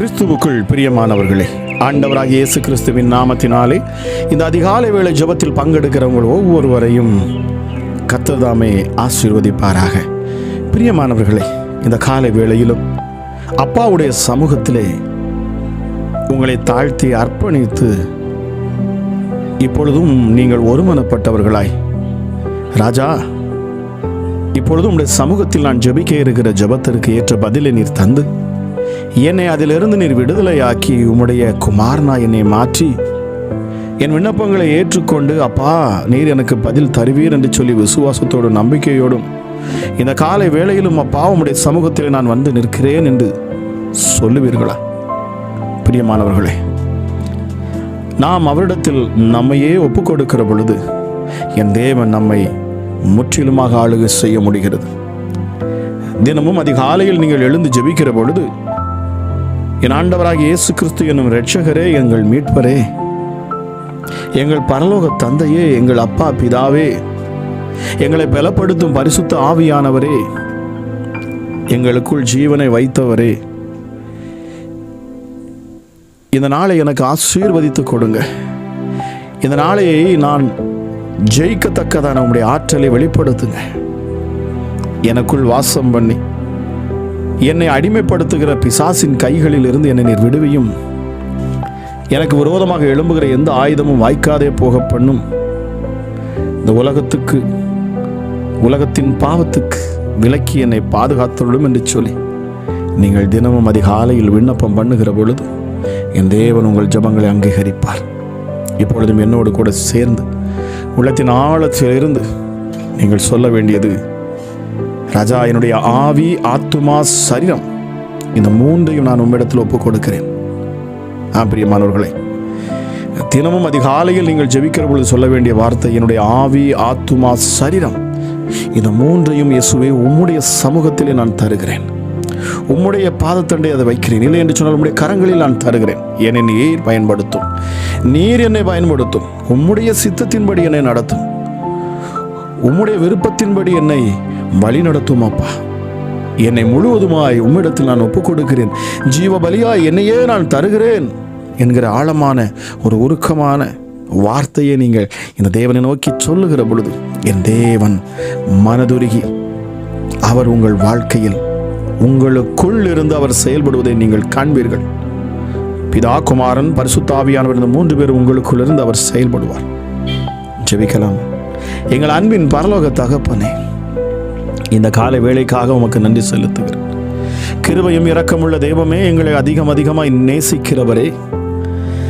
கிறிஸ்துவுக்குள் பிரியமானவர்களே ஆண்டவராக இயேசு கிறிஸ்துவின் நாமத்தினாலே இந்த அதிகாலை வேளை ஜெபத்தில் பங்கெடுக்கிறவங்க ஒவ்வொருவரையும் கத்ததாமே ஆசீர்வதிப்பாராக. பிரியமானவர்களே இந்த காலை வேளையிலும் அப்பாவுடைய சமூகத்திலே உங்களை தாழ்த்தி அர்ப்பணித்து இப்பொழுதும் நீங்கள் ஒருமனப்பட்டவர்களாய். ராஜா இப்பொழுதும் உடைய சமூகத்தில் நான் ஜபிக்க இருக்கிற ஜெபத்திற்கு ஏற்ற பதிலை நீர் தந்து என்னை அதிலிருந்து நீர் விடுதலையாக்கி உம்முடைய குமாரனா என்னை மாற்றி. என் விண்ணப்பங்களை ஏற்றுக்கொண்டு அப்பா நீர் எனக்கு பதில் தருவீர் என்று சொல்லி விசுவாசத்தோடும் நம்பிக்கையோடும் இந்த காலை வேளையிலும் அப்பா உம்முடைய சமூகத்தில் நான் வந்து நிற்கிறேன் என்று சொல்லுவீர்களா? பிரியமானவர்களே நாம் அவரிடத்தில் நம்மையே ஒப்பு கொடுக்கிற பொழுது என் தேவன் நம்மை முற்றிலுமாக ஆளுகை செய்ய முடிகிறது. தினமும் அதிகாலையில் நீங்கள் எழுந்து ஜெபிக்கிற பொழுது என் ஆண்டவராக இயேசு கிறிஸ்து என்னும் இரட்சகரே எங்கள் மீட்பரே. எங்கள் பரலோக தந்தையே எங்கள் அப்பா பிதாவே. எங்களை பலப்படுத்தும் பரிசுத்த ஆவியானவரே. எங்களுக்குள் ஜீவனை வைத்தவரே. இந்த நாளை எனக்கு ஆசீர்வதித்து கொடுங்க. இந்த நாளை நான் ஜெயிக்கத்தக்கதான உங்களுடைய ஆற்றலை வெளிப்படுத்துங்க. எனக்குள் வாசம் பண்ணி என்னை அடிமைப்படுத்துகிற பிசாசின் கைகளில் இருந்து என்னை நீர் விடுவியும். எனக்கு விரோதமாக எழும்புகிற எந்த ஆயுதமும் வாய்க்காதே போக பண்ணும். இந்த உலகத்துக்கு உலகத்தின் பாவத்துக்கு விலக்கி என்னை பாதுகாத்துள்ளும் என்று சொல்லி நீங்கள் தினமும் அதிகாலையில் விண்ணப்பம் பண்ணுகிற பொழுது என் தேவன் உங்கள் ஜெபங்களை அங்கீகரிப்பார். இப்பொழுதும் என்னோடு கூட சேர்ந்து உள்ளத்தின் ஆழத்திலிருந்து நீங்கள் சொல்ல வேண்டியது ராஜா என்னுடைய ஆவி ஆத்துமா சரீரம். இந்த மூன்றையும் நான் உம்மிடத்தில் ஒப்புக் கொடுக்கிறேன் ஆ பிரியமானவர்களே தினமும் அதிகாலையில் நீங்கள் ஜெபிக்கிற பொழுது சொல்ல வேண்டிய வார்த்தை என்னுடைய ஆவி ஆத்துமா சரீரம். இந்த மூன்றையும் இயேசுவே உம்முடைய சமூகத்திலே நான் தருகிறேன். உம்முடைய பாதத்தண்டை அதை வைக்கிறேன். இல்லை என்று சொன்னால் உம்முடைய கரங்களில் நான் தருகிறேன். என்னை நீர் பயன்படுத்தும். நீர் என்னை பயன்படுத்தும். உம்முடைய சித்தத்தின்படி என்னை நடத்தும். உம்முடைய விருப்பத்தின்படி என்னை வழி நடத்தும் அப்பா என்னை முழுவதுமாய் உம்மிடத்தில் நான் ஒப்புக் கொடுக்கிறேன் ஜீவ பலியாய் என்னையே நான் தருகிறேன் என்கிற ஆழமான ஒரு உருக்கமான வார்த்தையை நீங்கள் இந்த தேவனை நோக்கி சொல்லுகிற பொழுது என் தேவன் மனதுருகி அவர் உங்கள் வாழ்க்கையில் உங்களுக்குள் இருந்து அவர் செயல்படுவதை நீங்கள் காண்பீர்கள். பிதா குமாரன் பரிசுத்தாவியானவர் இந்த மூன்று பேர் உங்களுக்குள் இருந்து அவர் செயல்படுவார். ஜெபிக்கலாம். எங்கள் அன்பின் பரலோக தகப்பனே இந்த கால வேலைக்காக உமக்கு நன்றி செலுத்துகிறேன். கிருபையும் இரக்கமுள்ள தெய்வமே எங்களை அதிகம் அதிகமாய் நேசிக்கிறவரே.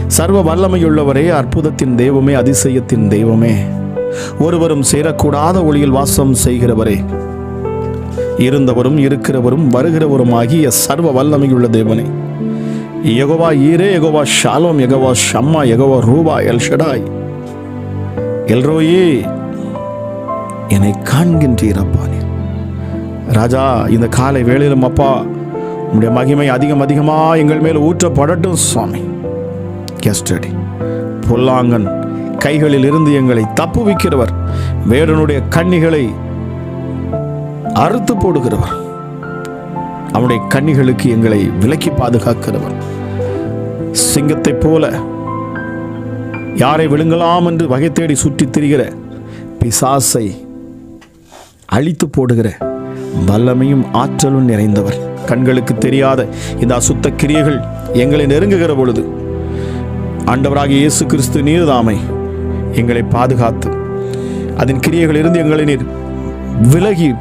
சர்வ வல்லமையுள்ளவரே அற்புதத்தின் தெய்வமே அதிசயத்தின் தெய்வமே. ஒருவரும் சேரக்கூடாத ஒளியில் வாசம் செய்கிறவரே. இருந்தவரும் இருக்கிறவரும் வருகிறவரும் ஆகிய சர்வ வல்லமையுள்ள தேவனே. எகோவா ஈரே எகோவா ஷாலோம் எகோவா ஷம்மா எகோவா ரூபா எல் ஷடாய். எல்ரோயே என்னை காண்கின்றீரப்பா ராஜா இந்த காலை வேளையிலும் அப்பா உங்களுடைய மகிமை அதிகம் அதிகமாக எங்கள் மேல் ஊற்றப்படட்டும் சுவாமி. கெஸ்டடி பொல்லாங்கன் கைகளில் இருந்து எங்களை தப்புவிக்கிறவர் வேடனுடைய கண்ணிகளை அறுத்து போடுகிறவர். அவனுடைய கண்ணிகளுக்கு எங்களை விலக்கி பாதுகாக்கிறவர். சிங்கத்தைப் போல யாரை விழுங்கலாம் என்று வகை தேடி சுற்றித் திரிகிற பிசாசை அழித்து போடுகிற வல்லமையும் ஆற்றலும் நிறைந்தவர். கண்களுக்கு தெரியாத இந்த அசுத்த கிரியைகள் எங்களை நெருங்குகிற பொழுது ஆண்டவராகிய இயேசு கிறிஸ்து நீர்தாமை எங்களை பாதுகாத்து அதன் கிரியைகளிலிருந்து எங்களை நீர் விலகி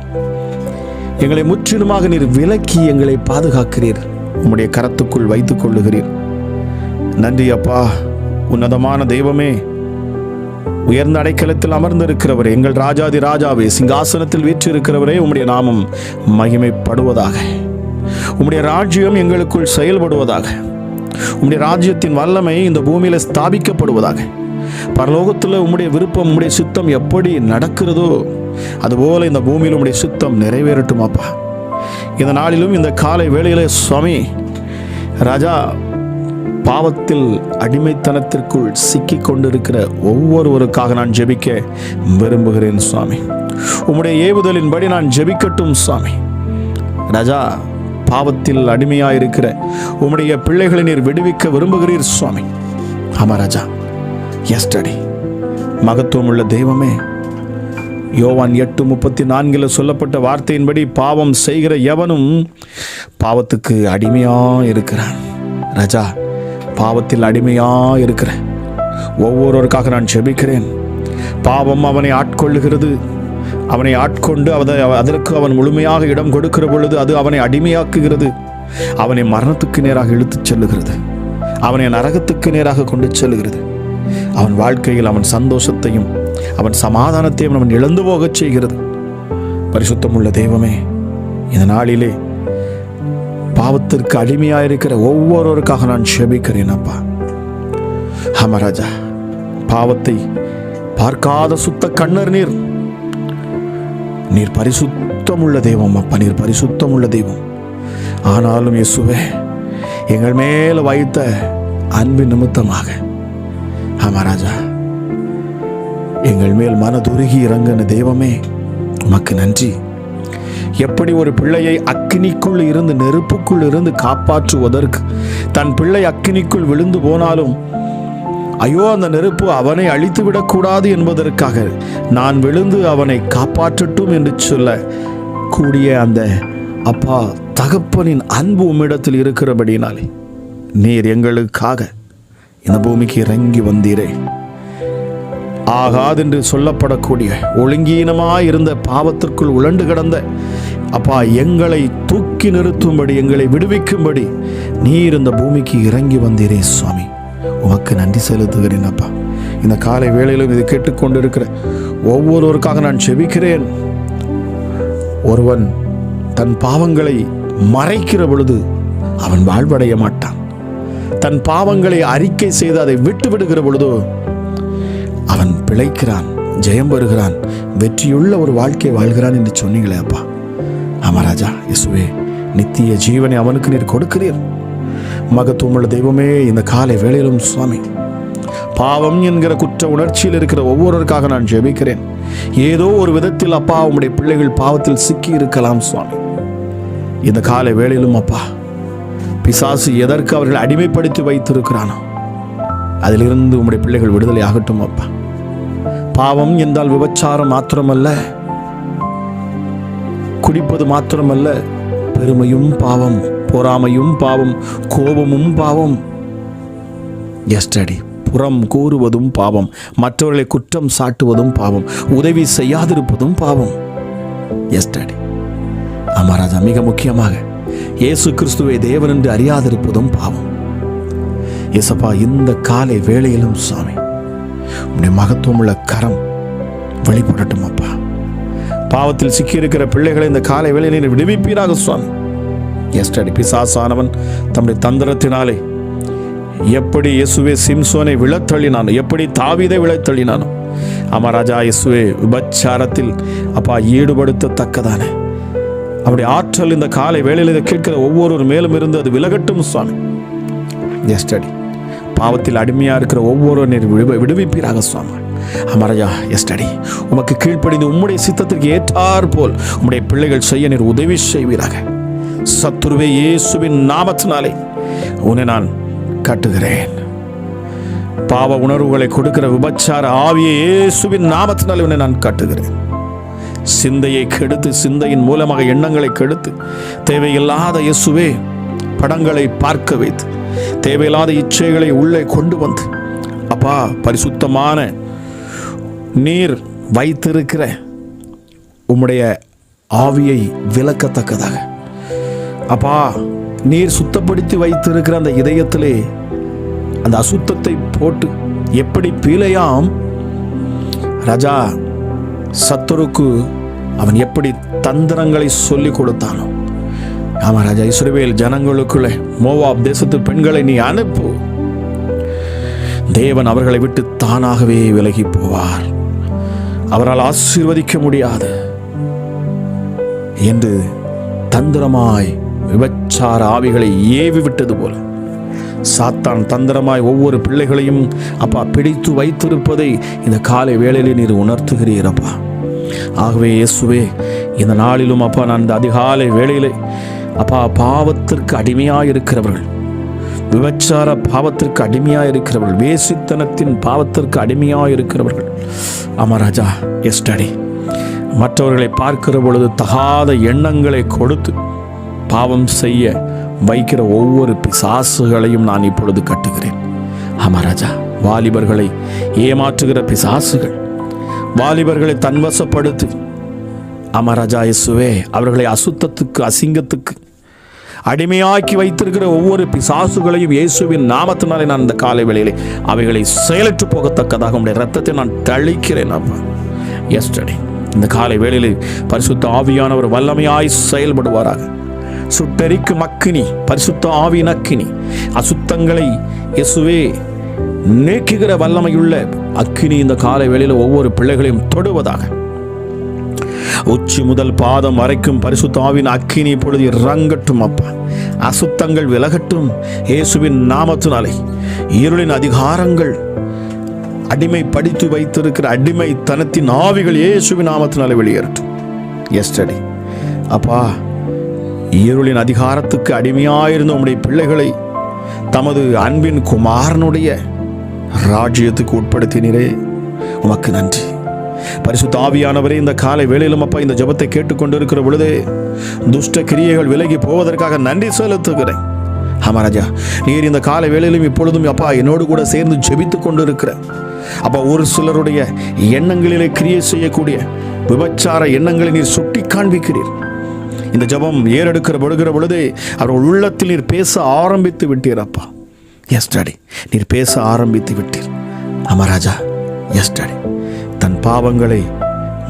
எங்களை முற்றிலுமாக நீர் விலக்கி எங்களை பாதுகாக்கிறீர். உம்முடைய கரத்துக்குள் வைத்துக் கொள்ளுகிறீர். நன்றி அப்பா. உன்னதமான தெய்வமே. உயர்ந்த அடைக்கலத்தில் அமர்ந்திருக்கிறவரே எங்கள் ராஜாதி ராஜாவே சிங்காசனத்தில் வீற்றிருக்கிறவரே உம்முடைய நாமம் மகிமைப்படுவதாக. உம்முடைய ராஜ்யம் எங்களுக்குள் செயல்படுவதாக. உம்முடைய ராஜ்யத்தின் வல்லமை இந்த பூமியில் ஸ்தாபிக்கப்படுவதாக. பரலோகத்தில் உம்முடைய விருப்பம் உம்முடைய சித்தம் எப்படி நடக்கிறதோ அதுபோல இந்த பூமியில் உம்முடைய சித்தம் நிறைவேறட்டும் அப்பா. இந்த நாளிலும் இந்த காலை வேளையிலே சுவாமி ராஜா பாவத்தில் அடிமைத்தனத்திற்குள் சிக்கி கொண்டிருக்கிற ஒவ்வொருவருக்காக நான் ஜெபிக்க விரும்புகிறேன் சுவாமி. உம்முடைய ஏவுதலின்படி நான் ஜெபிக்கட்டும் சுவாமி. ராஜா பாவத்தில் அடிமையாயிருக்கிற உம்முடைய பிள்ளைகளை நீர் விடுவிக்க விரும்புகிறீர் சுவாமி. ஆமா ராஜா. எஸ்டடி மகத்துவமுள்ள தெய்வமே யோவான் எட்டு முப்பத்தி நான்கில் சொல்லப்பட்ட வார்த்தையின்படி பாவம் செய்கிற எவனும் பாவத்துக்கு அடிமையாக இருக்கிறான் ராஜா பாவத்தில் அடிமையாக இருக்கிறேன் ஒவ்வொருவருக்காக நான் செபிக்கிறேன் பாவம் அவனை ஆட்கொள்ளுகிறது. அவனை ஆட்கொண்டு அதை அதற்கு அவன் முழுமையாக இடம் கொடுக்கிற பொழுது அது அவனை அடிமையாக்குகிறது. அவனை மரணத்துக்கு நேராக இழுத்துச் செல்லுகிறது. அவனை நரகத்துக்கு நேராக கொண்டு செல்லுகிறது. அவன் வாழ்க்கையில் அவன் சந்தோஷத்தையும் அவன் சமாதானத்தையும் அவன் இழந்து போகச் செய்கிறது. பரிசுத்தமுள்ள தெய்வமே இந்த நாளிலே பாவத்திற்கு அடிமையாக இருக்கிற ஒவ்வொருவருக்காக நான் ஷபிக்கிறேன் அப்பா. ஹமராஜா பாவத்தை பார்க்காத சுத்த கண்ணர் நீர். நீர் பரிசுத்தமுள்ள தெய்வம் அப்பா. நீர் பரிசுத்தமுள்ள தெய்வம். ஆனாலும் இயேசுவே எங்கள் மேல் வைத்த அன்பு நிமித்தமாக ஹமராஜா எங்கள் மேல் மனதுருகி இறங்கின தெய்வமே உமக்கு நன்றி. எப்படி ஒரு பிள்ளையை அக்கினிக்குள் இருந்து நெருப்புக்குள் இருந்து காப்பாற்றுவதற்கு? தன் பிள்ளை அக்கினிக்குள் விழுந்து போனாலும் ஐயோ அந்த நெருப்பு அவனை அழித்து விடக்கூடாது என்பதற்காக நான் விழுந்து அவனை காப்பாற்றட்டும் என்று சொல்ல கூடிய அந்த அப்பா தகப்பனின் அன்பு உம்மிடத்தில் இருக்கிறபடினாலே நீர் எங்களுக்காக இந்த பூமிக்கு இறங்கி வந்தீரே. ஆகாதென்று சொல்லப்படக்கூடிய ஒழுங்கீனமாய் இருந்த பாவத்திற்குள் உழண்டு கிடந்த அப்பா எங்களை தூக்கி நிறுத்தும்படி எங்களை விடுவிக்கும்படி நீர் இந்த பூமிக்கு இறங்கி வந்தீரே சுவாமி. உமக்கு நன்றி செலுத்துகிறேன் அப்பா. இந்த காலை வேளையிலும் இது கேட்டுக்கொண்டிருக்கிற ஒவ்வொருவருக்காக நான் செபிக்கிறேன். ஒருவன் தன் பாவங்களை மறைக்கிற பொழுது அவன் வாழ்வடைய மாட்டான். தன் பாவங்களை அறிக்கை செய்து அதை விட்டு விடுகிற பொழுதோ அவன் பிழைக்கிறான் ஜெயம் பெறுகிறான் வெற்றியுள்ள ஒரு வாழ்க்கை வாழ்கிறான் என்று சொன்னீங்களே அப்பா. அமராஜா இயேசுவே நித்திய ஜீவனை அவனுக்கு நீர் கொடுக்கிறீர். மகத்துவமுள்ள தெய்வமே இந்த காலை வேளையிலும் சுவாமி பாவம் என்கிற குற்ற உணர்ச்சியில் இருக்கிற ஒவ்வொருவருக்காக நான் ஜெபிக்கிறேன். ஏதோ ஒரு விதத்தில் அப்பா உம்முடைய பிள்ளைகள் பாவத்தில் சிக்கி இருக்கலாம் சுவாமி. இந்த காலை வேளையிலும் அப்பா பிசாசு எதற்கு அவர்கள் அடிமைப்படுத்தி வைத்திருக்கிறானோ அதிலிருந்து உம்முடைய பிள்ளைகள் விடுதலை ஆகட்டும் அப்பா. பாவம் என்றால் விபச்சாரம் மாத்திரமல்ல குடிப்பது மாத்திரமல்ல பெருமையும் பாவம் பொறாமையும் பாவம் கோபமும் பாவம். எஸ்டடி புறம் கூறுவதும் பாவம் மற்றவர்களை குற்றம் சாட்டுவதும் பாவம் உதவி செய்யாதிருப்பதும் பாவம். எஸ்டடி அமராஜா மிக முக்கியமாக இயேசு கிறிஸ்துவை தேவன் என்று அறியாதிருப்பதும் பாவம். இயேசப்பா இந்த காலை வேளையிலும் சுவாமி உன்னுடைய மகத்துவமுள்ள கரம் வெளிப்படட்டும் அப்பா. பாவத்தில் சிக்கியிருக்கிற பிள்ளைகளை இந்த காலை வேளையில் நீர் விடுவிப்பீராக சுவாமி. எஸ்டடி பிசாசானவன் தம்முடைய தந்திரத்தினாலே எப்படி இயேசுவே சிம்சோனை விழத்தள்ளினானோ எப்படி தாவீதை விழத்தள்ளினானோ அமராஜா இயேசுவே விபச்சாரத்தில் அப்பா ஈடுபடுத்தத்தக்கதான. அவருடைய ஆற்றல் இந்த காலை வேளையில் இதை கேட்கிற ஒவ்வொரு மேலும் இருந்து அது விலகட்டும் சுவாமி. எஸ்டடி பாவத்தில் அடிமையாக இருக்கிற ஒவ்வொரு நீர் விடுவிப்பீராக சுவாமி. அமரஜா எஸ்டடி உமக்கு கீழ்ப்படிந்து உம்முடைய சித்தத்திற்கு ஏற்றார் போல் உம்முடைய பிள்ளைகள் செய்ய நீர் உதவி செய்வீராக. சத்துருவே இயேசுவின் நாமத்தினாலே உன்னை நான் கட்டுகிறேன். பாவ உணர்வுகளை கொடுக்கிற விபச்சார ஆவியை இயேசுவின் நாமத்தினாலே உன்னை நான் கட்டுகிறேன். சிந்தையை கெடுத்து சிந்தையின் மூலமாக எண்ணங்களை கெடுத்து தேவையில்லாத இயேசுவே படங்களை பார்க்க வைத்து தேவையில்லாத இச்சைகளை உள்ளே கொண்டு வந்து அப்பா பரிசுத்தமான நீர் வைத்திருக்கிற உம்முடைய ஆவியை விலக்கத்தக்கதாக அப்பா நீர் சுத்தப்படுத்தி வைத்திருக்கிற அந்த இதயத்திலே அந்த அசுத்தத்தை போட்டு எப்படி பீலையாம்? ராஜா சத்துருக்கு அவன் எப்படி தந்திரங்களை சொல்லி கொடுத்தானோ. ஆமா ராஜா இஸ்ரவேல் ஜனங்களுக்குள்ளே மோவாப் தேசத்து பெண்களை நீ அனுப்பு. தேவன் அவர்களை விட்டு தானாகவே விலகி போவார். அவரால் ஆசீர்வதிக்க முடியாது என்று தந்திரமாய் விபச்சார ஆவிகளை ஏவி விட்டது போல. சாத்தான் தந்திரமாய் ஒவ்வொரு பிள்ளைகளையும் அப்பா பிடித்து வைத்திருப்பதை இந்த காலை வேளையிலே நீர் உணர்த்துகிறீரப்பா ஆகவே இயேசுவே இந்த நாளிலும் அப்பா நான் இந்த அதிகாலை வேளையிலே அப்பா பாவத்திற்கு அடிமையாக இருக்கிறவர்கள் விபச்சார பாவத்திற்கு அடிமையாக இருக்கிறவர்கள் வேசித்தனத்தின் பாவத்திற்கு அடிமையாக இருக்கிறவர்கள் அமராஜா எஸ்டடி மற்றவர்களை பார்க்கிற பொழுது தகாத எண்ணங்களை கொடுத்து பாவம் செய்ய வைக்கிற ஒவ்வொரு பிசாசுகளையும் நான் இப்பொழுது கட்டுகிறேன். அமராஜா வாலிபர்களை ஏமாற்றுகிற பிசாசுகள் வாலிபர்களை தன்வசப்படுத்து. அமராஜா ராஜா இயேசுவே அவர்களை அசுத்தத்துக்கு அசிங்கத்துக்கு அடிமையாக்கி வைத்திருக்கிற ஒவ்வொரு பிசாசுகளையும் இயேசுவின் நாமத்தினாலே நான் இந்த காலை வேளையிலே அவைகளை செயலற்று போகத்தக்கதாக உடைய ரத்தத்தை நான் தளிக்கிறேன் அப்பா. எஸ்டடி இந்த காலை வேளையிலே பரிசுத்த ஆவியானவர் வல்லமையாய் செயல்படுவாராக. சுட்டெரிக்கும் அக்கினி பரிசுத்த ஆவியின் அக்கினி அசுத்தங்களை இயேசுவே நீக்குகிற வல்லமையுள்ள அக்கினி இந்த காலை வேளையில் ஒவ்வொரு பிள்ளைகளையும் தொடுவதாக. உச்சி முதல் பாதம் வரைக்கும் பரிசுத்தாவின் அக்கினி பொழுது இறங்கட்டும் அப்பா. அசுத்தங்கள் விலகட்டும் இயேசுவின் நாமத்தினாலே. இருளின் அதிகாரங்கள் அடிமை படித்து வைத்திருக்கிற அடிமைத்தனத்தின் ஆவிகள் இயேசுவின் நாமத்தினாலே வெளியேறட்டும். எஸ்டடி அப்பா இருளின் அதிகாரத்துக்கு அடிமையாயிருந்த உம்முடைய பிள்ளைகளை தமது அன்பின் குமாரனுடைய ராஜ்யத்துக்கு உட்படுத்தினரே. உமக்கு நன்றி. பரிசுத்த ஆவியானவரே இந்த காலை வேளையிலும் அப்பா இந்த ஜெபத்தை கேட்டுக்கொண்டிருக்கிற பொழுதே துஷ்ட கிரியைகள் விலகி போவதற்காக நன்றி செலுத்துகிறேன். ஆமா ராஜா நீர் இந்த காலை வேளையிலும் இப்பொழுதும் அப்பா என்னோடு கூட சேர்ந்து ஜெபித்துக் கொண்டிருக்கிற அப்பா ஒரு சிலருடைய எண்ணங்களிலே கிரியை செய்யக்கூடிய விபச்சார எண்ணங்களை நீர் சுட்டி காண்பிக்கிறீர். இந்த ஜெபம் ஏறெடுக்கிற படுகிற பொழுதே அவர்கள் உள்ளத்தில் நீர் பேச ஆரம்பித்து விட்டீர் அப்பா. எஸ் டாடி நீர் பேச ஆரம்பித்து விட்டீர். ஆமா ராஜா. எஸ் டாடி தன் பாவங்களை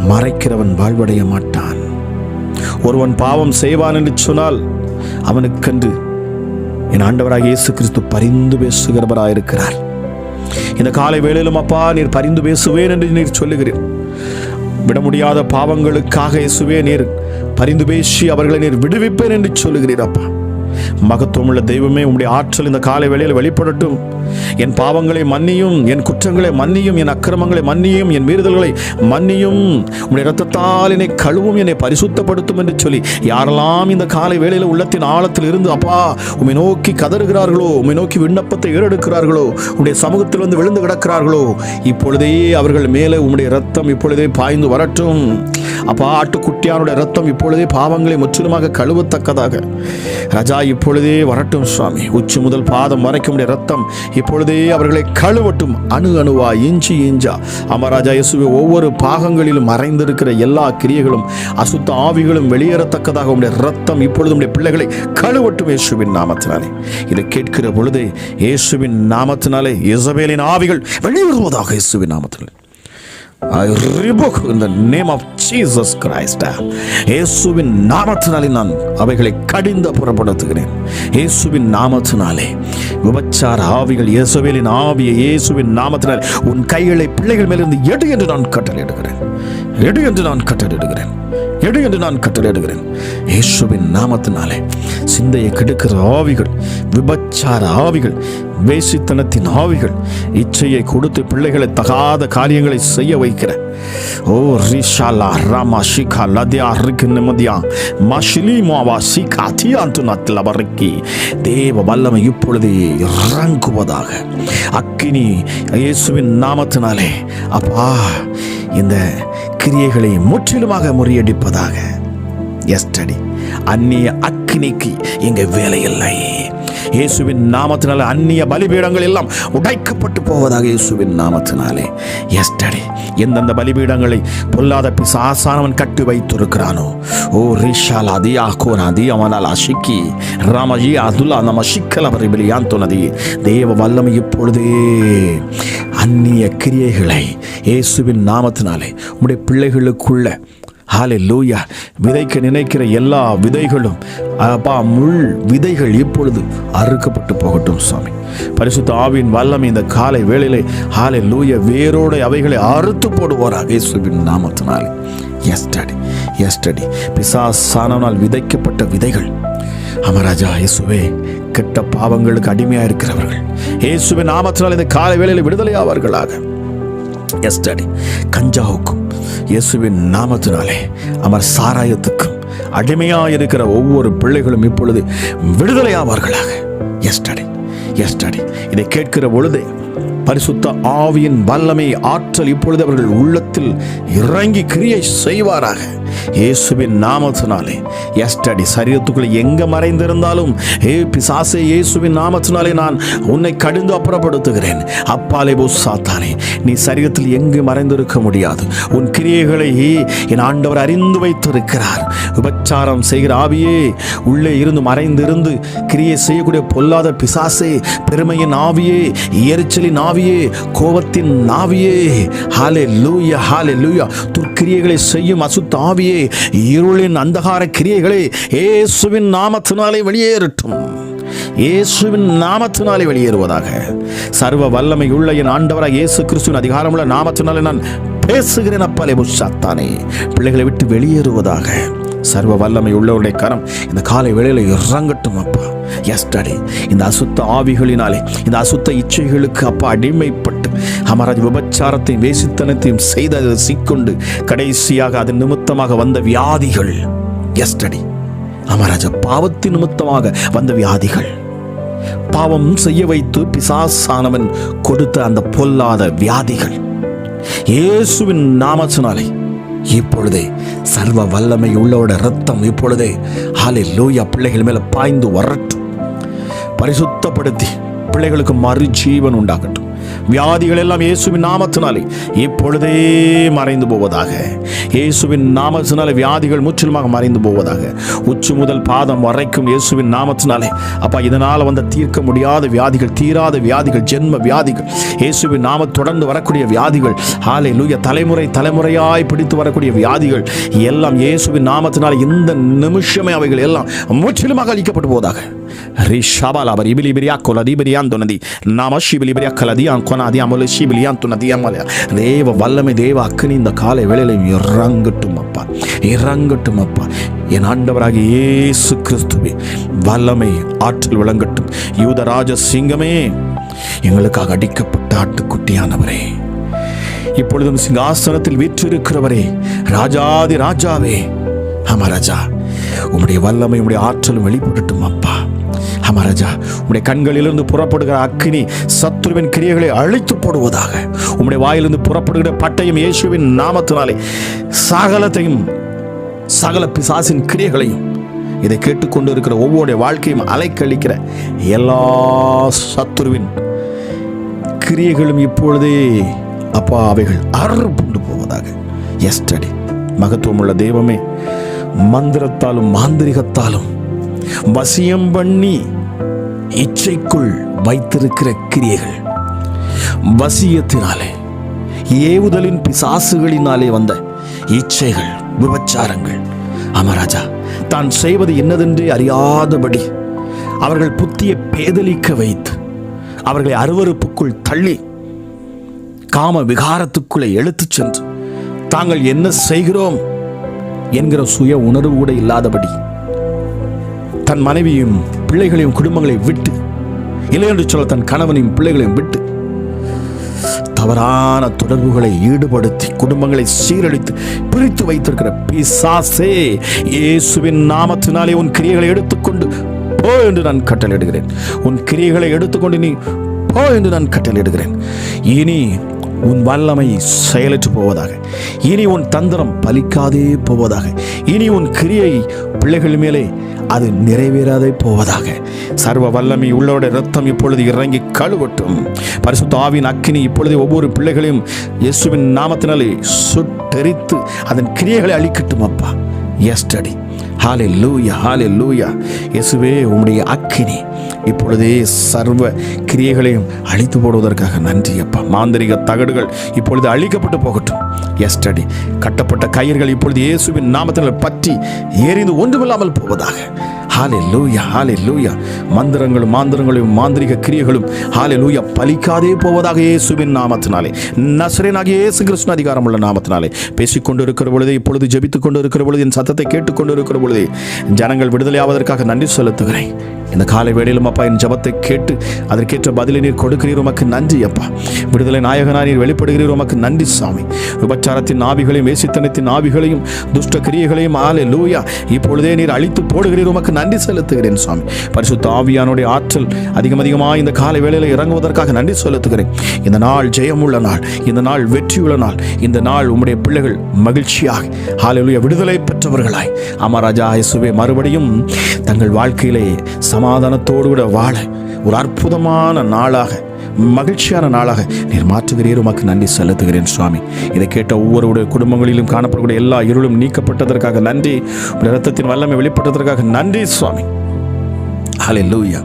மறைக்கிறவன் வாழ்வடைய மாட்டான். ஒருவன் பாவம் செய்வான் என்று சொன்னால் அவனுக்கென்று என் ஆண்டவராக இயேசு கிறிஸ்து பரிந்து பேசுகிறவராயிருக்கிறார். இந்த காலை வேளையிலும் அப்பா நீர் பரிந்து பேசுவேன் என்று நீர் சொல்லுகிறீர். விட முடியாத பாவங்களுக்காக இயேசுவே நீர் பரிந்து பேசி அவர்களை நீர் விடுவிப்பேன் என்று சொல்லுகிறீர் அப்பா. மகத்துவமுள்ள தெய்வமே உம்முடைய ஆற்றல் இந்த காலை வேளையில் வெளிப்படட்டும். என் பாவங்களை மன்னியும் என் குற்றங்களை மன்னியும் என் அக்கிரமங்களை மன்னியும் என் மீறுதல்களை மன்னியும். உம்முடைய ரத்தத்தால் என்னை கழுவும் என்னை பரிசுத்தப்படுத்தும் என்று சொல்லி யாரெல்லாம் இந்த காலை வேளையில் உள்ளத்தின் ஆழத்தில் இருந்து அப்பா உம்மை நோக்கி கதறுகிறார்களோ உம்மை நோக்கி விண்ணப்பத்தை ஏறெடுக்கிறார்களோ உடைய சமூகத்தில் வந்து விழுந்து கிடக்கிறார்களோ இப்பொழுதே அவர்கள் மேலே உம்முடைய ரத்தம் இப்பொழுதே பாய்ந்து வரட்டும். அப்பா ஆட்டுக்குட்டியானுடைய ரத்தம் இப்பொழுதே பாவங்களை முற்றிலுமாக கழுவத்தக்கதாக. ராஜா இப்பொழுதே வரட்டும் சுவாமி. உச்சி முதல் பாதம் வரைக்கும் உடைய ரத்தம் இப்பொழுதே அவர்களை கழுவட்டும். அணு அணுவா இஞ்சி இஞ்சா. அமராஜா இயேசுவே ஒவ்வொரு பாகங்களிலும் மறைந்திருக்கிற எல்லா கிரியைகளும் அசுத்த ஆவிகளும் வெளியேறத்தக்கதாக உடைய ரத்தம் இப்பொழுது உடைய பிள்ளைகளை கழுவட்டும் இயேசுவின் நாமத்தினாலே. இதை கேட்கிற பொழுதே இயேசுவின் நாமத்தினாலே இசபேலின் ஆவிகள் வெளிவருவதாக இயேசுவின் நாமத்தினாலே. ஐ rebuke இந்த நேம் ஆஃப் ஜீசஸ் கிரைஸ்ட் இயேசுவின் நாமத்தினாலே நான் அவைகளை கடிந்த புறப்படுத்துகிறேன். இயேசுவின் நாமத்தினாலே. விபச்சார ஆவிகள் இயேசுவேலின் ஆவியை இயேசுவின் நாமத்தினால் உன் கைகளை பிள்ளைகள் மேலிருந்து எடு என்று நான் கட்டளையிடுகிறேன். எடு என்று நான் கட்டளையிடுகிறேன். எடு என்று நான் கட்டளையிடுகிறேன். இயேசுவின் நாமத்தினாலே சிந்தையை கெடுக்கிற ஆவிகள் விபச்சார ஆவிகள் வேசித்தனத்தின் ஆவிகள் இச்சையை கொடுத்து பிள்ளைகளை தகாத காரியங்களை செய்ய வைக்கிற. ஓ ரிஷாலா ராமா ஷிகா லதியா ரிக் நிம்மதியா மஷிலி மாவா சிகா தியாந்து நத்தில் அவருக்கு தேவ வல்லமை இப்பொழுதே இறங்குவதாக. அக்கினி இயேசுவின் நாமத்தினாலே அப்பா இந்த கிரியைகளை முற்றிலுமாக முறியடிப்பதாக. எஸ்டடி அந்நிய அக்கினிக்கு இங்கே வேலை இல்லை இயேசுவின் நாமத்தினாலே அந்நிய பலிபீடங்கள் எல்லாம் உடைக்கப்பட்டு போவதாக இயேசுவின் நாமத்தினாலே. எஸ்டடி எந்தெந்த பலிபீடங்களை பொல்லாத பிசாசானவன் கட்டி வைத்திருக்கிறானோ? ஓ ரிஷால் அதியா கோனாதி அவனால் அஷிக்கி ராமஜி அதுலா நம்ம சிக்கல பரிபலியான் துணதி தேவ வல்லமை இப்பொழுதே. அந்நிய கிரியைகளை இயேசுவின் நாமத்தினாலே உடைய பிள்ளைகளுக்குள்ள ஹாலே லூயா விதைக்க நினைக்கிற எல்லா விதைகளும் அப்பா முள் விதைகள் இப்பொழுது அறுக்கப்பட்டு போகட்டும் சுவாமி. பரிசுத்த ஆவின் வல்லமை இந்த காலை வேளையிலே ஹாலே லூய வேரோடு அவைகளை அறுத்து போடுவாராக இயேசுவின் நாமத்தினால். எஸ்டடி எஸ்டடி பிசாசானவனால் விதைக்கப்பட்ட விதைகள். அமராஜா இயேசுவே கெட்ட பாவங்களுக்கு அடிமையாக இருக்கிறவர்கள். இயேசுவின் நாமத்தினால் இந்த காலை வேளையில் விடுதலை ஆவார்களாக எஸ்டடி கஞ்சாவுக்கும் இயேசுவின் நாமத்தினாலே அமர் சாராயத்துக்கும் அடிமையாக இருக்கிற ஒவ்வொரு பிள்ளைகளும் இப்பொழுது விடுதலையாவார்களாக. எஸ்டடி எஸ்டடி இதை கேட்கிற பொழுதே பரிசுத்த ஆவியின் வல்லமை ஆற்றல் இப்பொழுது அவர்கள் உள்ளத்தில் இறங்கி கிரியை செய்வாராக. இயேசுவின் நாமத்தினாலே. எஸ்டடி சரீரத்துக்குள்ள எங்க மறைந்திருந்தாலும் ஏ பிசாசே இயேசுவின் நாமத்தினாலே நான் உன்னை கடிந்து அப்புறப்படுத்துகிறேன். அப்பாலே போ சாத்தானே நீ சரீரத்தில் எங்கு மறைந்திருக்க முடியாது. உன் கிரியைகளை என் ஆண்டவர் அறிந்து வைத்திருக்கிறார். விபச்சாரம் செய்கிற ஆவியே உள்ளே இருந்து மறைந்திருந்து கிரியை செய்யக்கூடிய பொல்லாத பிசாசே பெருமையின் ஆவியே எரிச்சலின் ஆவியே கோபத்தின் ஆவியே. ஹாலே லூயா ஹாலே லூயா துர்க்கிரியைகளை செய்யும் அசுத்த ஆவியே இருளின் அந்தகார கிரியைகளே இயேசுவின் நாமத்தினாலே வெளியேறட்டும். இயேசுவின் நாமத்தினாலே வெளியேறுவதாக. சர்வ வல்லமை உள்ள என் ஆண்டவராக இயேசு கிறிஸ்துவின் அதிகாரமுள்ள நாமத்தினாலே நான் பேசுகிறேன் அப்பாலே புஷாத்தானே பிள்ளைகளை விட்டு வெளியேறுவதாக. சர்வ வல்லமை உள்ளவருடைய கரம் இந்த காலை வேளையில் இறங்கட்டும் அப்பா. எஸ்டடி இந்த அசுத்த ஆவிகளினாலே இந்த அசுத்த இச்சைகளுக்கு அப்பா அடிமைப்பட்டு அமராஜ் விபச்சாரத்தையும் வேசித்தனத்தையும் செய்து அதில் சிக்கொண்டு கடைசியாக அதன் நிமித்தமாக வந்த வியாதிகள். எஸ்டடி அமராஜ பாவத்தின் நிமித்தமாக வந்த வியாதிகள். பாவம் செய்ய வைத்து பிசாசானவன் கொடுத்த அந்த பொல்லாத வியாதிகள். இயேசுவின் நாமத்தினாலே இப்பொழுதே சர்வ வல்லமை உள்ளோட ரத்தம் இப்பொழுதே ஹாலே லூயா பிள்ளைகள் மேலே பாய்ந்து வரட்டும். பரிசுத்தப்படுத்தி பிள்ளைகளுக்கு மறு ஜீவன் உண்டாகட்டும். வியாதிகள் எல்லாம் இயேசுவின் நாமத்தினாலே இப்பொழுதே மறைந்து போவதாக. இயேசுவின் நாமத்தினாலே வியாதிகள் முற்றிலுமாக மறைந்து போவதாக. உச்சி முதல் பாதம் வரைக்கும் இயேசுவின் நாமத்தினாலே. அப்பா இதனால் வந்த தீர்க்க முடியாத வியாதிகள் தீராத வியாதிகள் ஜென்ம வியாதிகள் இயேசுவின் நாம தொடர்ந்து வரக்கூடிய வியாதிகள் ஆலை லூய தலைமுறை தலைமுறையாய் பிடித்து வரக்கூடிய வியாதிகள் எல்லாம் இயேசுவின் நாமத்தினால் இந்த நிமிஷமே அவைகள் எல்லாம் முற்றிலுமாக அழிக்கப்பட்டு போவதாக. ரிஷாபால் அவர் இபிலி பிரியா கொலதி பிரியான் துனதி நாம ஷிபிலி பிரியா கலதி கொனாதி அமல ஷிபிலியான் துனதி அமலையா தேவ வல்லமை தேவ அக்கனி இந்த காலை வேளையில இறங்கட்டும் அப்பா இறங்கட்டும் அப்பா என் ஆண்டவராக இயேசு கிறிஸ்துவே வல்லமை ஆற்றல் விளங்கட்டும் யூதராஜ சிங்கமே எங்களுக்காக அடிக்கப்பட்ட ஆட்டுக்குட்டியானவரே இப்பொழுதும் சிங்காசனத்தில் வீற்றிருக்கிறவரே ராஜாதி ராஜாவே ஆமா ராஜா உம்முடைய வல்லமை உம்முடைய ஆற்றலும் வெளிப்படட்டும் அப்பா. ஆமா உடைய கண்களிலிருந்து புறப்படுகிற அக்னி சத்துருவின் கிரியைகளை அழித்து போடுவதாக. உம்முடைய வாயிலிருந்து புறப்படுகிற பட்டயம் இயேசுவின் நாமத்தினாலே சகலத்தையும் சகல பிசாசின் கிரியைகளையும் இதை கேட்டுக்கொண்டு இருக்கிற ஒவ்வொரு வாழ்க்கையும் அலைக்கழிக்கிற எல்லா சத்துருவின் கிரியைகளும் இப்பொழுதே அப்பா அவைகள் அறுப்புண்டு போவதாக. எஸ்டடி மகத்துவமுள்ள தெய்வமே மந்திரத்தாலும் மாந்திரிகத்தாலும் வசியம் பண்ணி இச்சைக்குள் வைத்திருக்கிற கிரியைகள். வசியத்தினாலே ஏவுதலின் பிசாசுகளினாலே வந்த இச்சைகள் விபச்சாரங்கள். அமராஜா தான் செய்வது என்னதென்றே அறியாதபடி அவர்கள் புத்தியை பேதலிக்க வைத்து அவர்களை அருவருப்புக்குள் தள்ளி காம விகாரத்துக்குள்ளே எழுத்துச் சென்று தாங்கள் என்ன செய்கிறோம் என்கிற சுய உணர்வு கூட இல்லாதபடி தன் மனைவியும் பிள்ளைகளையும் குடும்பங்களையும் விட்டு இல்லை என்று சொல்ல தன் கணவனையும் பிள்ளைகளையும் விட்டு தவறான தொடர்புகளை ஈடுபடுத்தி குடும்பங்களை சீரழித்து பிரித்து வைத்திருக்கிற பிசாசே இயேசுவின் நாமத்தினாலே உன் கிரியைகளை எடுத்துக்கொண்டு போ என்று நான் கட்டளையிடுகிறேன். உன் கிரியைகளை எடுத்துக்கொண்டு நீ போ என்று நான் கட்டளையிடுகிறேன். இனி உன் வல்லமை செயலற்று போவதாக. இனி உன் தந்திரம் பலிக்காதே போவதாக. இனி உன் கிரியை பிள்ளைகள் மேலே அது நிறைவேறாதே போவதாக. சர்வ வல்லமை உள்ளோட ரத்தம் இப்பொழுது இறங்கி கழுவட்டும். பரிசுத்த ஆவின் அக்கினி இப்பொழுது ஒவ்வொரு பிள்ளைகளையும் இயேசுவின் நாமத்தினாலே சுட்டெரித்து அதன் கிரியைகளை அழிக்கட்டும் அப்பா. எஸ்டடி ஹாலே லூயா ஹாலே லூயா இயேசுவே உம்முடைய அக்கினி. இப்பொழுதே சர்வ கிரியைகளையும் அழித்து போடுவதற்காக நன்றி அப்பா. மாந்திரிக தகடுகள் இப்பொழுது அழிக்கப்பட்டு போகட்டும். எஸ்டடி கட்டப்பட்ட கயிர்கள் இப்பொழுது இயேசுவின் நாமத்தினால் பற்றி எரிந்து ஒன்றுமில்லாமல் போவதாக. ஹாலே லூயா ஹாலே லூயா மந்திரங்களும் மாந்திரங்களும் மாந்திரிக கிரியைகளும் ஹாலே லூயா பலிக்காதே போவதாக இயேசுவின் நாமத்தினாலே. நசரேனாகிய இயேசு அதிகாரம் உள்ள நாமத்தினாலே. பேசிக்கொண்டு இருக்கிற பொழுது இப்பொழுது ஜெபித்துக் கொண்டு இருக்கிற பொழுது என் சத்தத்தை கேட்டுக்கொண்டு இருக்கிற பொழுது ஜனங்கள் விடுதலை ஆவதற்காக நன்றி செலுத்துகிறேன். இந்த காலை வேளையிலும் அப்பா என் ஜபத்தை கேட்டு அதற்கேற்ற பதிலை நீர் கொடுக்கிறீர் உமக்கு நன்றி அப்பா. விடுதலை நாயகனா நீர் வெளிப்படுகிறீர் உமக்கு நன்றி சாமி. விபச்சாரத்தின் ஆவிகளையும் வேசித்தனத்தின் ஆவிகளையும் துஷ்ட கிரியைகளையும் ஆலே லூயா இப்பொழுதே நீர் அழித்து போடுகிறீர் உமக்கு நன்றி நன்றி செலுத்துகிறேன் சுவாமி. பரிசுத்த ஆவியானுடைய ஆற்றல் அதிகம் அதிகமாக இந்த காலை வேளையில் இறங்குவதற்காக நன்றி செலுத்துகிறேன். இந்த நாள் ஜெயமுள்ள நாள் இந்த நாள் வெற்றியுள்ள நாள் இந்த நாள் உம்முடைய பிள்ளைகள் மகிழ்ச்சியாக ஹாலேலூயா விடுதலை பெற்றவர்களாய். அமராஜா இயேசுவே மறுபடியும் தங்கள் வாழ்க்கையிலே சமாதானத்தோடு கூட வாழ ஒரு அற்புதமான நாளாக மகிழ்ச்சியான நாளாக நீர் மாற்றுகிறீர் உமக்கு நன்றி செலுத்துகிறேன் சுவாமி. இதை கேட்ட ஒவ்வொருடைய குடும்பங்களிலும் காணப்படக்கூடிய எல்லா இருளும் நீக்கப்பட்டதற்காக நன்றி. உடைய இரத்தத்தின் வல்லமை வெளிப்பட்டதற்காக நன்றி சுவாமி. ஹலே லூயா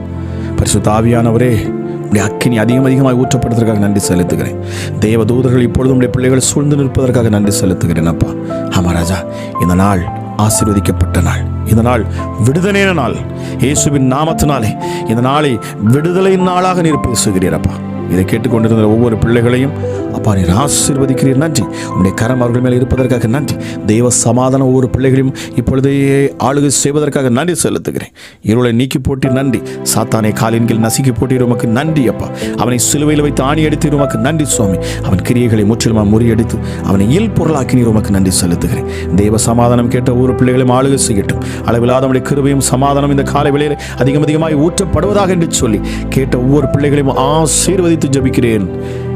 பரிசு தாவியானவரே உடைய அக்கினி அதிகம் அதிகமாக ஊற்றப்படுவதற்காக நன்றி செலுத்துகிறேன். தேவ தூதர்கள் இப்பொழுதும் உடைய பிள்ளைகள் சூழ்ந்து நிற்பதற்காக நன்றி செலுத்துகிறேன் அப்பா. ஆமாம் ராஜா. இந்த நாள் ஆசீர்வதிக்கப்பட்ட நாள். இந்த நாள் விடுதலையான நாள். இயேசுவின் நாமத்தினாலே. இந்த நாளை விடுதலையின் நாளாக நீர் பேசுகிறீரப்பா இதை கேட்டுக்கொண்டிருந்த ஒவ்வொரு பிள்ளைகளையும் அப்பா நீர் ஆசீர்வதிக்கிறீர். நன்றி. உன்னுடைய கரம் அவர்கள் மேலே இருப்பதற்காக நன்றி. தெய்வ சமாதானம் ஒவ்வொரு பிள்ளைகளையும் இப்பொழுதே ஆளுகை செய்வதற்காக நன்றி செலுத்துகிறேன். இருளை நீக்கி போட்டி நன்றி. சாத்தானை காலின் கீழ் நசுக்கி போட்டி உமக்கு நன்றி அப்பா. அவனை சிலுவையில் வைத்து ஆணி அடித்து உமக்கு நன்றி சுவாமி. அவன் கிரியைகளை முற்றிலுமாக முறியடித்து அவனை இயல் பொருளாக்கினீர். உமக்கு நன்றி செலுத்துகிறேன். தெய்வ சமாதானம் கேட்ட ஒவ்வொரு பிள்ளைகளையும் ஆளுகை செய்யட்டும். அளவில்லாத நம்முடைய கிருபையும் சமாதானம் இந்த காலை வேளையில் அதிகம் அதிகமாக ஊற்றப்படுவதாக என்று சொல்லி கேட்ட ஒவ்வொரு பிள்ளைகளையும் ஆசீர்வதித்து ஜபிக்கிறேன்.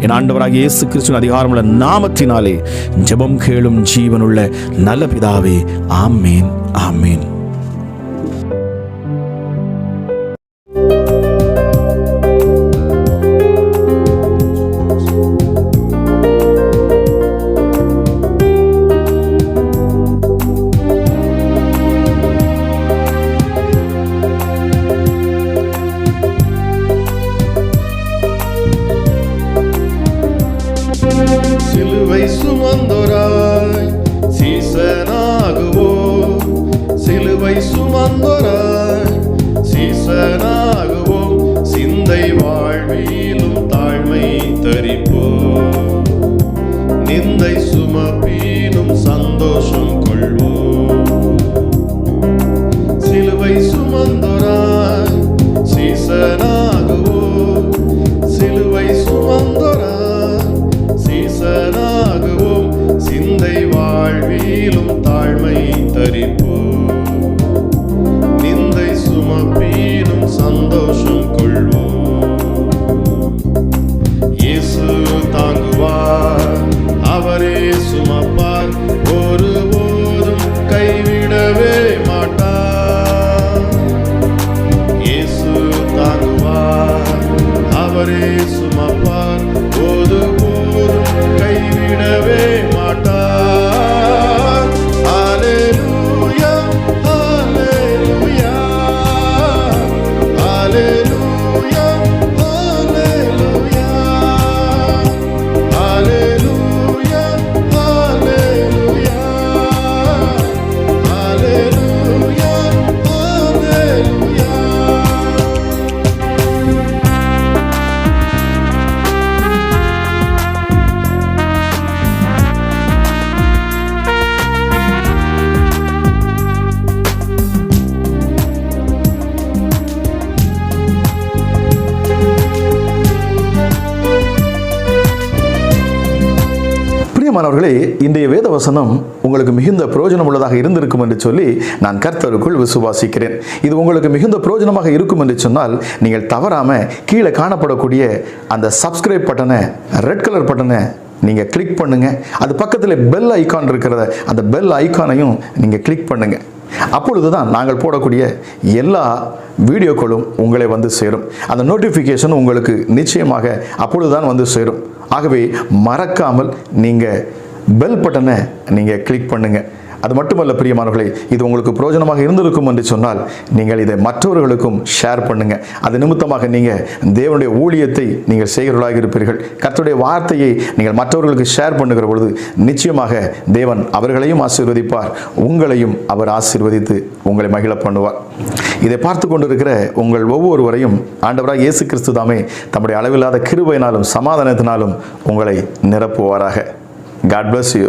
என் ஆண்டவராக இயேசு கிறிஸ்துவின் அதிகாரமுள்ள நாமத்தினாலே ஜபம் கேளும் ஜீவனுள்ள நல்ல பிதாவே ஆமேன் ஆமேன். பிரியமானவர்களே இன்றைய வேத வசனம் உங்களுக்கு மிகுந்த பிரயோஜனம் உள்ளதாக இருந்திருக்கும் என்று சொல்லி நான் கர்த்தருக்குள் விசுவாசிக்கிறேன். இது உங்களுக்கு மிகுந்த பிரயோஜனமாக இருக்கும் என்று சொன்னால் நீங்கள் தவறாமல் கீழே காணப்படக்கூடிய அந்த சப்ஸ்கிரைப் பட்டனை ரெட் கலர் பட்டனை நீங்கள் கிளிக் பண்ணுங்கள் அது பக்கத்தில் பெல் ஐக்கான் இருக்கிறத அந்த பெல் ஐக்கானையும் நீங்கள் கிளிக் பண்ணுங்கள் அப்பொழுது தான் நாங்கள் போடக்கூடிய எல்லா வீடியோக்களும் உங்களை வந்து சேரும். அந்த நோட்டிஃபிகேஷன் உங்களுக்கு நிச்சயமாக அப்பொழுது தான் வந்து சேரும். ஆகவே மறக்காமல் நீங்கள் பெல் பட்டனை நீங்கள் கிளிக் பண்ணுங்கள் அது மட்டுமல்ல பிரியமானவர்களே இது உங்களுக்கு பிரயோஜனமாக இருந்திருக்கும் என்று சொன்னால் நீங்கள் இதை மற்றவர்களுக்கும் ஷேர் பண்ணுங்க. அது நிமித்தமாக நீங்கள் தேவனுடைய ஊழியத்தை நீங்கள் செய்கிறவர்களாக இருப்பீர்கள். கர்த்தருடைய வார்த்தையை நீங்கள் மற்றவர்களுக்கு ஷேர் பண்ணுகிற பொழுது நிச்சயமாக தேவன் அவர்களையும் ஆசீர்வதிப்பார். உங்களையும் அவர் ஆசீர்வதித்து உங்களை மகிழ பண்ணுவார். இதை பார்த்து கொண்டிருக்கிற உங்கள் ஒவ்வொருவரையும் ஆண்டவராக இயேசு கிறிஸ்து தாமே தம்முடைய அளவில்லாத கிருபையினாலும் சமாதானத்தினாலும் உங்களை நிரப்புவாராக. God bless you